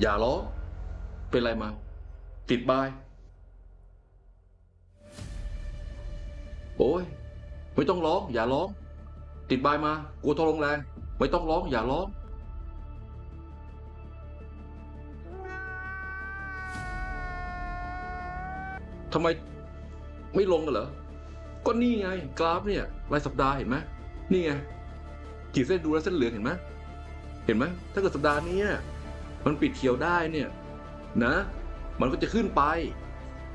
อย่าร้อ เป็นไรมา ติดบาย โอ้ย ไม่ต้องร้อง อย่าร้อง ติดบายมากลัวทรงแรง ไม่ต้องร้อง อย่าร้อง ทำไมไม่ลงกันเหรอ ก็นี่ไง กราฟเนี่ย รายสัปดาห์เห็นไหมนี่ไงขีดเส้นดูแล้วเส้นเหลืองเห็นไหมเห็นไหมถ้าเกิดสัปดาห์นี้ มันปิดเขียวได้เนี่ยนะ มันก็จะขึ้นไป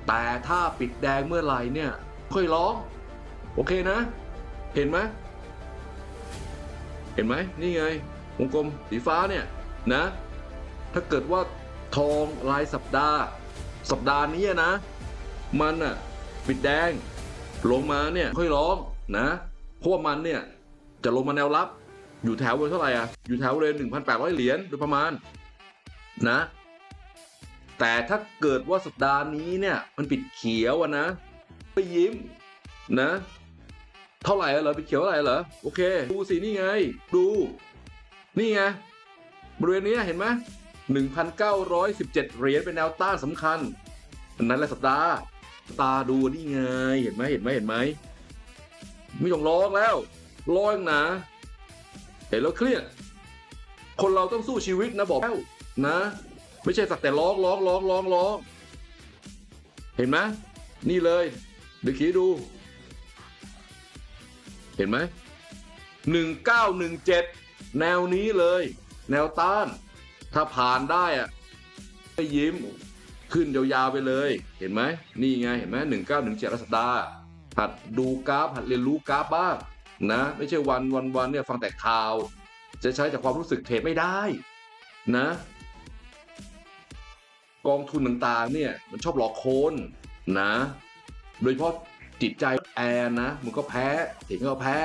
แต่ถ้าปิดแดงเมื่อไหร่เนี่ย ค่อยร้อง โอเคนะ เห็นไหมเห็นไหมนี่ไงวงกลมสีฟ้าเนี่ยนะ ถ้าเกิดว่าทองรายสัปดาห์ สัปดาห์นี้นะ มันอะปิดแดง ลงมาเนี่ยค่อยร้องนะเพราะว่ามันเนี่ยจะลงมาแนวรับ อยู่แถวเวณเท่าไหร่อะอยู่แถวบริเวณหนึ่งพันแปดร้อยเหรียญโดยประมาณ นะ แต่ถ้าเกิดว่าสัปดาห์นี้เนี่ยมันปิดเขียวนะ ไปยิ้มนะ เท่าไหร่เหรอปิดเขียวเท่าไหร่เหรอโอเค ดูสินี่ไง ดู นี่ไงบริเวณนี้เห็นไหมหนึ่งพันเก้าร้อยสิบเจ็ดเหรียญเป็นแนวต้านสำคัญอันนั้นแหละสัปดาห์ตาดูนี่ไง เห็นไหมเห็นไหมเห็นไหมไม่ต้องร้องแล้วร้องนะเห็นแล้วเครียดคนเราต้องสู้ชีวิตนะบอกแล้ว นะ ไม่ใช่สักแต่ร้องร้องร้องร้องร้องเห็นไหมนี่เลยเดี๋ยวขีดู เห็นไหมหนึ่งเก้าหนึ่งเจ็ดแนวนี้เลย แนวต้าน ถ้าผ่านได้อะไม่ยิ้มขึ้นยาวๆไปเลย เห็นไหมนี่ไงเห็นไหมหนึ่งเก้าหนึ่งเจ็ดสัปดาห์หัดดูกราฟหัดเรียนรู้กราฟบ้างนะ ไม่ใช่วันวันวันเนี่ยฟังแต่ข่าว จะใช้จากความรู้สึกเทรดไม่ได้นะ กองทุนต่างๆเนี่ยมันชอบหลอกโคนนะ โดยเฉพาะจิตใจแอนนะ มันก็แพ้เห็นก็แพ้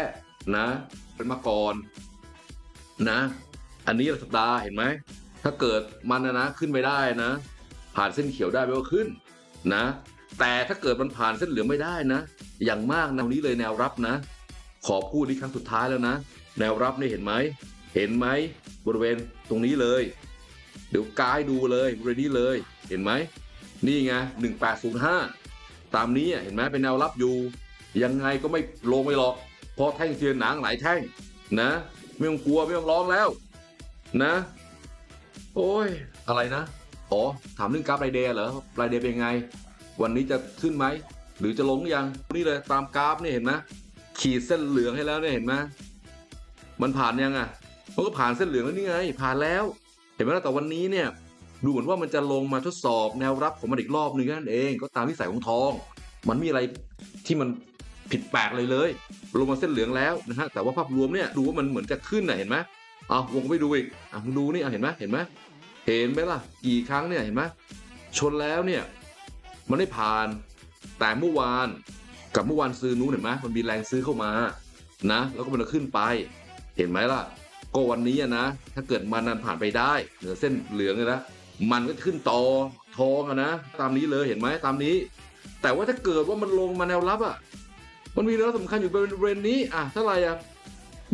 นะ เป็นมาก่อนนะ อันนี้สัปดาห์เห็นไหม ถ้าเกิดมันนะนะขึ้นไปได้นะ ผ่านเส้นเขียวได้ไม่ว่าขึ้นนะ แต่ถ้าเกิดมันผ่านเส้นเหลืองไม่ได้นะ อย่างมากแนวนี้เลยแนวรับนะ ขอพูดอีกครั้งสุดท้ายแล้วนะ แนวรับนี่เห็นไหม เห็นไหมบริเวณตรงนี้เลย เดี๋ยวกายดูเลยบริเวณนี้เลย เห็นไหม นี่ไงหนึ่งแปดศูนย์ห้าตามนี้เห็นไหมเป็นแนวรับอยู่ ยังไงก็ไม่ลงไม่หรอก เพราะแท่งเทียนหนังหลายแท่งนะ ไม่ต้องกลัวไม่ต้องร้องแล้ว นะ โอ้ย อะไรนะ อ๋อ ถามเรื่องกราฟรายเดย์เหรอรายเดย์เป็นไง วันนี้จะขึ้นไหม หรือจะลงยัง นี่เลยตามกราฟนี่เห็นไหมขีดเส้นเหลืองให้แล้วเนี่ยเห็นไหมมันผ่านยังอะมันก็ผ่านเส้นเหลืองแล้วนี่ไง ผ่านแล้ว ห็นไหมล่ะแต่วันนี้เนี่ยดูเหมือนว่ามันจะลงมาทดสอบแนวรับของมันอีกรอบหนึงนั่นเองก็ตามที่ใส่ของทอง มันมีอะไรที่มันผิดแปลกเลยเลยลงมาเส้นเหลืองแล้วนะฮะแต่ว่าภาพรวมเนี่ยดูว่ามันเหมือนจะขึ้นนะเห็นไหมเอาวงไปดูอีกอะดูนี่อะเห็นไหมเห็นไหมเห็นไหมล่ะ กี่ครั้งเนี่ยเห็นไหมชนแล้วเนี่ยมันไม่ผ่านแต่เมื่อวานกับเมื่อวานซื้อนู้นเห็นไหมมันมีแรงซื้อเข้ามานะ แล้วก็มันขึ้นไป เห็นไหมล่ะ ก็วันนี้อะนะ ถ้าเกิดมันนั้นผ่านไปได้ เหนือเส้นเหลืองเลยนะมันก็ขึ้นต่อทองอะนะ ตามนี้เลยเห็นไหมตามนี้ แต่ว่าถ้าเกิดว่ามันลงมาแนวรับอะมันมีแนวสำคัญอยู่บริเวณนี้อะเท่าไหร่อะ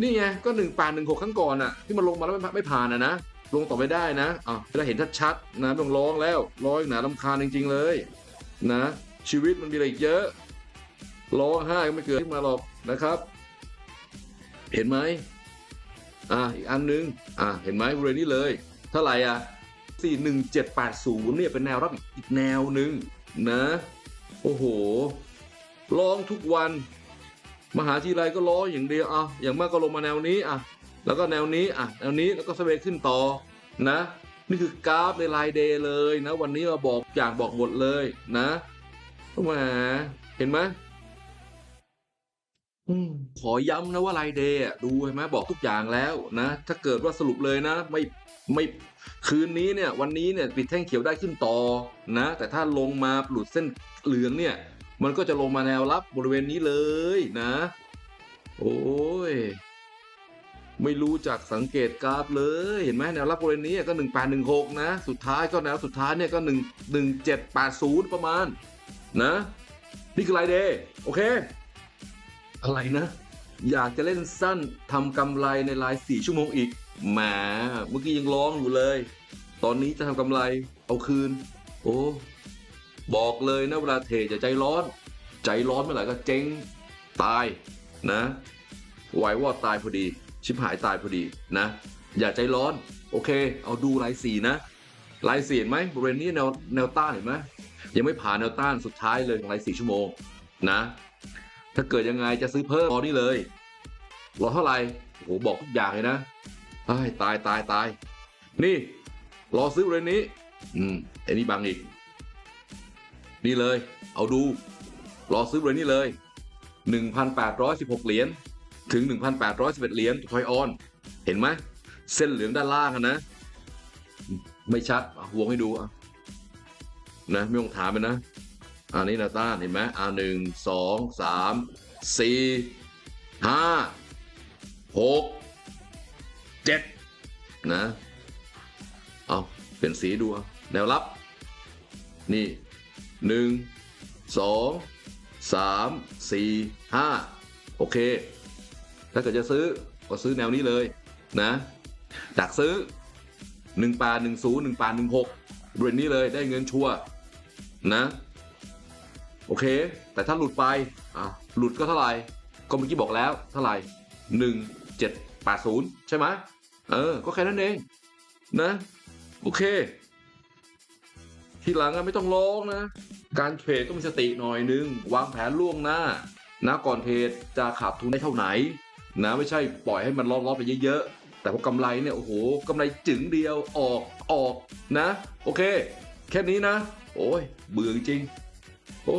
นี่ไงก็หนึ่งแปดหนึ่งหกครั้งก่อนอะที่มันลงมาแล้วไม่ไม่ผ่านอะนะลงต่อไม่ได้นะอะจะเห็นชัดๆนะไม่ต้องร้องแล้วร้องหนาลำคาญจริง ๆ เลย นะ ชีวิตมันมีอะไรอีกเยอะร้องไห้ก็ไม่เกิดขึ้นมาหรอกนะครับ เห็นไหม อะอีกอันนึงอะเห็นไหมบริเวณนี้เลย เท่าไหร่อะสี่หนึ่งเจ็ดแปดศูนย์เนี่ยเป็นแนวรับอีกแนวหนึ่งนะ โอ้โหร้องทุกวัน มหาทีไรก็ร้องอย่างเดียวอะอย่างมากก็ลงมาแนวนี้อะแล้วก็แนวนี้อะแนวนี้แล้วก็สเวขึ้นต่อนะ นี่คือกราฟในรายเดย์เลยนะ วันนี้มาบอกอย่างบอกหมดเลยนะแหมเห็นไหม อืม ขอย้ำนะว่ารายเดย์ดูเห็นไหมบอกทุกอย่างแล้วนะ ถ้าเกิดว่าสรุปเลยนะ ไม่ไม่คืนนี้เนี่ยวันนี้เนี่ยปิดแท่งเขียวได้ขึ้นต่อนะ แต่ถ้าลงมาหลุดเส้นเหลืองเนี่ย มันก็จะลงมาแนวรับบริเวณนี้เลยนะ โอ้ยไม่รู้จักสังเกตกราฟเลยเห็นไหมแนวรับบริเวณนี้ก็ 1816 นะ สุดท้ายก็แนวสุดท้ายเนี่ยก็ 1 1780 ประมาณ นะ นี่คือไลเดย์โอเค อะไรนะ อยากจะเล่นสั้นทำกำไรในไลน์4ชั่วโมงอีกแหมเมื่อกี้ยังร้องอยู่เลย ตอนนี้จะทำกำไรเอาคืน โอ้ บอกเลยนะเวลาเทรดอย่าใจร้อน ใจร้อนเมื่อไหร่ก็เจ๊งตายนะไวายวอดตายพอดี ชิบหายตายพอดีนะ อย่าใจร้อน โอเค เอาดูลายสี่นะลายสีเห็นไหมบริเวณนี้แนวแนวต้านเห็นไหมยังไม่ผ่านแนวต้านสุดท้ายเลยของลายสี่ชั่วโมงนะ ถ้าเกิดยังไงจะซื้อเพิ่มรอนี่เลย รอเท่าไหร่โอ้โหบอกทุกอย่างเลยนะเอ้ยตายตายตาย นี่ รอซื้อบริเวณนี้ อืมไอ้นี่บังอีก นี่เลย เอาดู รอซื้อบริเวณนี้เลย 1,816 เหรียญถึง 1,811 เหรียญทอยออน เห็นไหม เส้นเหลืองด้านล่างอะนะ ไม่ชัดวงให้ดูอะนะ ไม่ต้องถามเลยนะ อันนี้นาต้านเห็นไหมอ่าหนึ่งสองสามสี่ห้าหกเจ็ดนะเอาเปลี่ยนสีดูแนวรับ นี่หนึ่งสองสามสี่ห้าโอเค ถ้าเกิดจะซื้อก็ซื้อแนวนี้เลยนะจากซื้อหนึ่งปาหนึ่งศูนย์หนึ่งปาหนึ่งหกบริเวณนี้เลยได้เงินชัวร์นะ โอเค แต่ถ้าหลุดไปอะหลุดก็เท่าไหร่ก็เมื่อกี้บอกแล้วเท่าไหร่หนึ่งเจ็ดแปดศูนย์ใช่ไหมเออ ก็แค่นั้นเอง นะ โอเค ทีหลังไม่ต้องร้องนะ การเทรดต้องมีสติหน่อยนึง วางแผนล่วงหน้า นะก่อนเทรดจะขาดทุนได้เท่าไหน นะไม่ใช่ปล่อยให้มันล้อๆไปเยอะๆ แต่พอกำไรเนี่ย โอ้โหกำไรจึงเดียวออกออกนะ โอเค แค่นี้นะ โอ้ยเบื่อจริง โอ้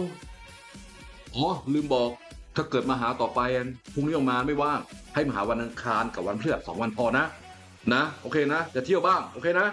อ๋อลืมบอก ถ้าเกิดมาหาต่อไปอันพรุ่งนี้ออกมาไม่ว่างให้มาหาวันอังคารกับวันพฤหัสสองวันพอนะ นะ โอเคนะจะเที่ยวบ้าง โอเคนะ